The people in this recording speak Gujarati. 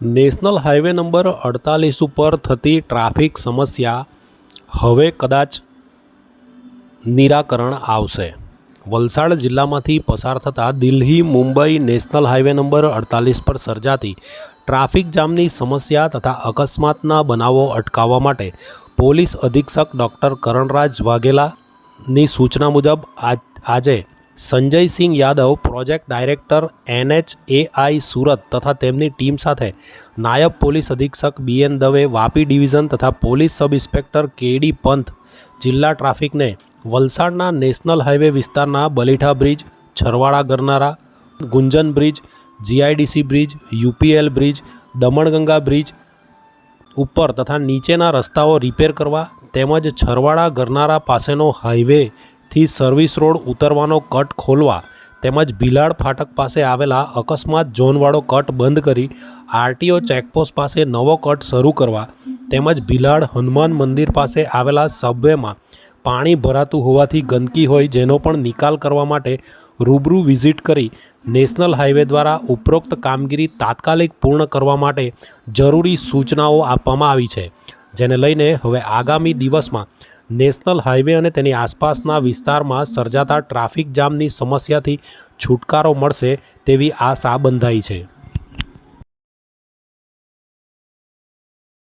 નેશનલ હાઈવે નંબર અડતાલીસ ઉપર થતી ટ્રાફિક સમસ્યા હવે કદાચ નિરાકરણ આવશે. વલસાડ જિલ્લામાંથી પસાર થતા Delhi Mumbai national highway number અડતાલીસ પર સર્જાતી ટ્રાફિક જામની સમસ્યા તથા અકસ્માતના બનાવો અટકાવવા માટે પોલીસ અધિક્ષક ડૉક્ટર કરણરાજ વાઘેલાની સૂચના મુજબ આજ Sanjaysinh Yadav project director NHAI Surat તથા તેમની ટીમ સાથે નાયબ પોલીસ અધિક્ષક બીએન દવે, વાપી ડિવિઝન તથા police sub inspector KD Panth જિલ્લા ટ્રાફિકને વલસાડના નેશનલ હાઈવે વિસ્તારના Balitha bridge, Chharwada Garnara, Gunjan bridge GIDC bridge, UPL bridge, Damanganga bridge ઉપર તથા નીચેના રસ્તાઓ રિપેર કરવા તેમજ છરવાડા ગરનારા પાસેનો હાઈવેથી સર્વિસ રોડ ઉતરવાનો કટ ખોલવા તેમજ ભીલાડ ફાટક પાસે આવેલા અકસ્માત ઝોનવાળો કટ બંધ કરી આરટીઓ ચેકપોસ્ટ પાસે નવો કટ શરૂ કરવા તેમજ ભીલાડ હનુમાન મંદિર પાસે આવેલા સબવેમાં પાણી ભરાતું હોવાથી ગંદકી હોય જેનો પણ નિકાલ કરવા માટે રૂબરૂ વિઝિટ કરી નેશનલ હાઈવે દ્વારા ઉપરોક્ત કામગીરી તાત્કાલિક પૂર્ણ કરવા માટે જરૂરી સૂચનાઓ આપવામાં આવી છે, જેને લઈને હવે આગામી દિવસમાં નેશનલ હાઈવે અને તેની આસપાસના વિસ્તારમાં સર્જાતા ટ્રાફિક જામની સમસ્યાથી છુટકારો મળશે તેવી આશા બંધાઈ છે.